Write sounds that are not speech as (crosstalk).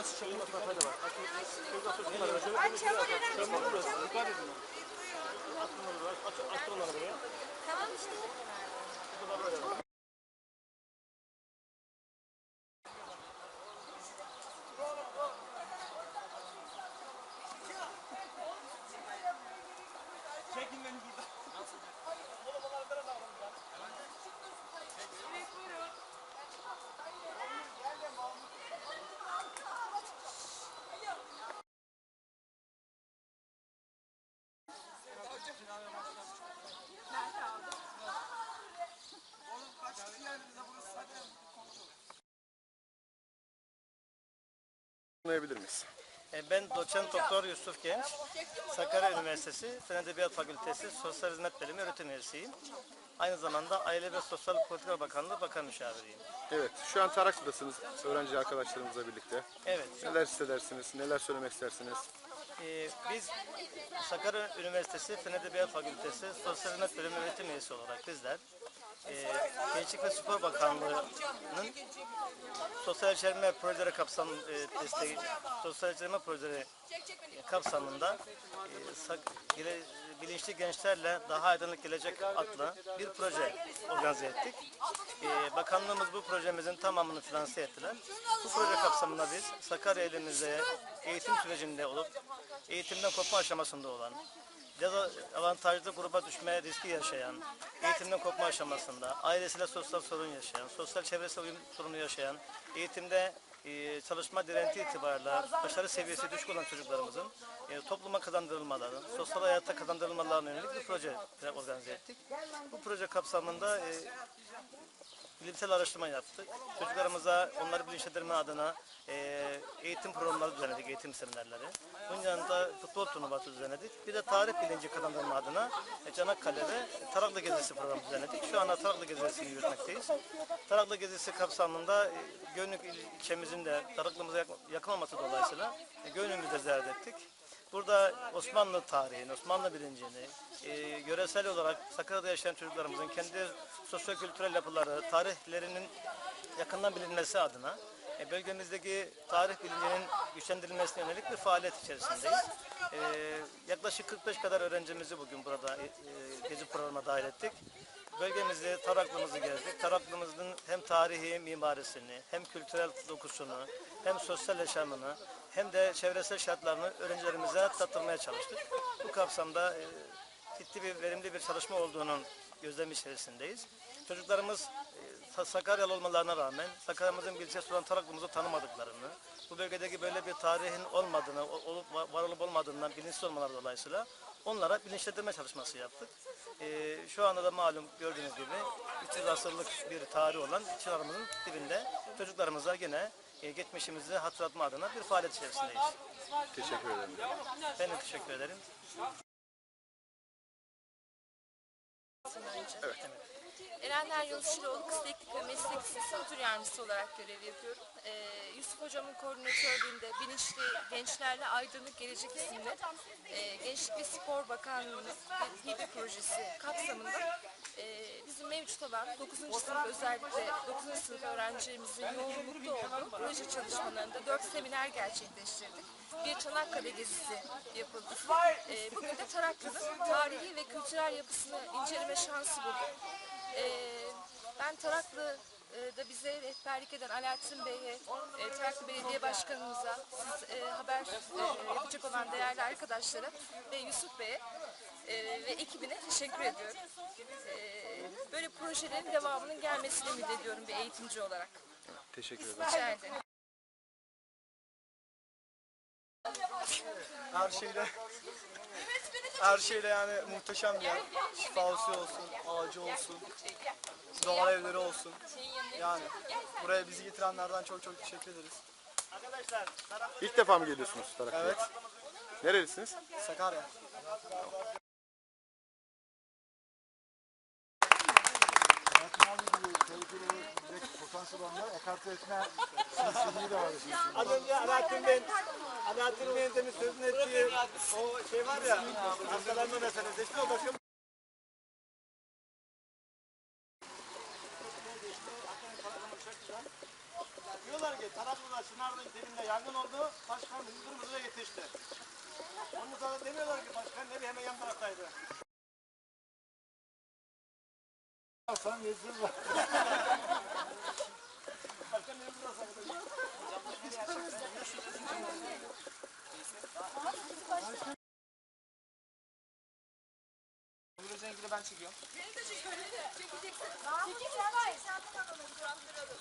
Burası çamur kafede var. Ay çamur önemli. Çamur burası. Dikkat edin. Atın onu biraz. Atın, atın onları buraya. Tamam işte. Çekin beni burada. Anlayabilir miyiz? E, Ben doçent doktor Yusuf Genç, Sakarya Üniversitesi Fen Edebiyat Fakültesi Sosyal Hizmet Bölümü öğretim üyesiyim. Aynı zamanda Aile ve Sosyal Politikalar Bakanlığı Bakan Müşaviriyim. Evet, şu an Taraklı'dasınız öğrenci arkadaşlarımızla birlikte. Evet, Neler hissedersiniz, neler söylemek istersiniz? E, biz Sakarya Üniversitesi Fen Edebiyat Fakültesi Sosyal Hizmet Bölümü öğretim üyesi olarak bizler e, Gençlik ve Spor Bakanlığı'nın sosyal içerme projeleri kapsam e, desteği, sosyal içerme projeleri kapsamında e, bilinçli gençlerle daha aydınlık gelecek adlı bir proje organize ettik. E, bakanlığımız bu projemizin tamamını finanse ettiler. Bu proje kapsamında biz Sakarya elimizde eğitim sürecinde olup eğitimden kopma aşamasında olan dezavantajlı gruba düşmeye riski yaşayan, eğitimden kopma aşamasında, ailesiyle sosyal sorun yaşayan, sosyal çevresel uyum sorunu yaşayan, eğitimde e, çalışma direnti itibarıyla başarı seviyesi düşük olan çocuklarımızın e, topluma kazandırılmaları, sosyal hayata kazandırılmalarına yönelik bir proje organize ettik. Bu proje kapsamında e, bilimsel araştırma yaptık. Çocuklarımıza onları bilinçlendirme adına e, eğitim programları düzenledik, eğitim seminerleri. Bunun yanında futbol turnuvası düzenledik. Bir de tarih bilinci kazandırma adına e, Çanakkale'de Taraklı Gezisi programı düzenledik. Şu anda Taraklı Gezisi'ni yürütmekteyiz. Taraklı Gezisi kapsamında e, Gönlük il- ilçemizin de Taraklımıza yak- yakın olması dolayısıyla e, Gönlümüzü de ziyaret ettik. Burada Osmanlı tarihini, Osmanlı bilincini, e, yöresel olarak Sakarya'da yaşayan çocuklarımızın kendi sosyo-kültürel yapıları, tarihlerinin yakından bilinmesi adına e, bölgemizdeki tarih bilincinin güçlendirilmesine yönelik bir faaliyet içerisindeyiz. E, yaklaşık 45 kadar öğrencimizi bugün burada e, e, gezi programına dahil ettik. Bölgemizde Taraklımızı gezdik. Taraklımızın hem tarihi mimarisini, hem kültürel dokusunu, hem sosyal yaşamını, hem de çevresel şartlarını öğrencilerimize tattırmaya çalıştık. Bu kapsamda e, ciddi bir verimli bir çalışma olduğunun gözlemi içerisindeyiz. Çocuklarımız e, Sa- Sakaryalı olmalarına rağmen Sakarya'mızın ilçesi olan Taraklımızı tanımadıklarını, bu bölgedeki böyle bir tarihin olmadığını, olup var olup olmadığından bilinçsiz olmaları dolayısıyla onlara bilinçlendirme çalışması yaptık. E, şu anda da malum gördüğünüz gibi 300 asırlık bir tarih olan Çınar'ımızın dibinde çocuklarımıza yine e, geçmişimizi hatırlatma adına bir faaliyet içerisindeyiz. Teşekkür ederim. Ben de teşekkür ederim. Erenler Yoluşçuoğlu Kız Teknik ve Meslek Lisesi Müdür Yardımcısı olarak görev yapıyorum. Ee, Yusuf Hocam'ın koordinatörlüğünde Bilinçli Gençlerle Aydınlık Gelecek isimli e, Gençlik ve Spor Bakanlığı'nın HİBE projesi kapsamında e, bizim mevcut olan 9. sınıf özellikle 9. sınıf öğrencilerimizin yoğunlukta olduğu proje çalışmalarında 4 seminer gerçekleştirdik. Bir Çanakkale gezisi yapıldı. E, bugün de Taraklı'nın tarihi ve kültürel yapısını inceleme şansı bulduk. Ee, ben Taraklı e, da bize rehberlik eden Alaaddin Bey'e, e, Taraklı Belediye Başkanımıza, siz e, haber e, yapacak olan değerli arkadaşlara ve Yusuf Bey'e e, ve ekibine teşekkür ediyorum. E, böyle projelerin devamının gelmesini ümit ediyorum bir eğitimci olarak. Teşekkür ederim. Rica ederim. Her şeyle her şeyle yani muhteşem bir yer. Şifası olsun, ağacı olsun, doğa evleri olsun. Yani buraya bizi getirenlerden çok çok teşekkür ederiz. İlk defa mı geliyorsunuz Taraklı'ya? Evet, Nerelisiniz? Sakarya. potansiyel olanlar ekarte etme sinsipliği de var. Az önce Alaaddin Bey'in Alaaddin Bey'in demin sözünü ettiği o şey var ya hastalanma meselesi işte o başka Diyorlar ki Karabula'da Çınar'ın dibinde yangın oldu. Başkan Hızırımız'a yetişti. Onun sonra demiyorlar ki başkan evi hemen yan taraftaydı. Sen yesin var. (laughs) Başkan evi burası. İlgili ben çekiyorum. Çekeceksin. Çekeceksin. Sen var ya sen bunu alalım. Durandıralım.